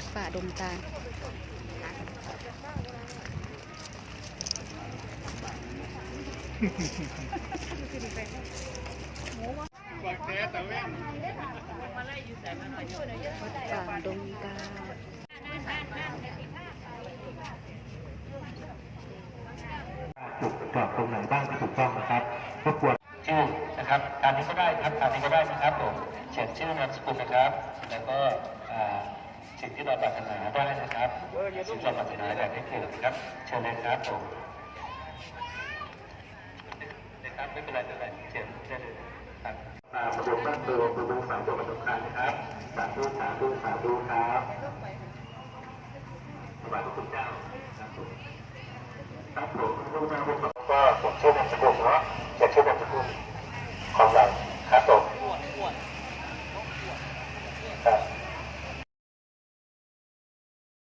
วัดป่าดงตาลวัดป่าดงตาลจุดจอดตรงไหนบ้างที่ถูกต้องนะครับรบกวนชื่อนะครับตามนี้ก็ได้ครับตามนี้ก็ได้นะครับผมเขียนชื่อนามสกุลนะครับ แล้วก็อ่า สิ่งที่เราปรารถนาได้นะครับสิ่งที่เราปรารถนาแบบไม่ถูกครับเชิญเลยครับผมนะครับไม่เป็นไรไม่เป็นไรเชิญเชิญเลยครับมาประมตั้งตัวประมสามตัวประสำคัญนะครับสาธุสาธุสาธุครับสวัสดีคุณเจ้าครับผมลูกแม่ลูกสาวก็ผมชื่อนามสกุลเนาะจะชื่อนามสกุลของเราครับผมครับ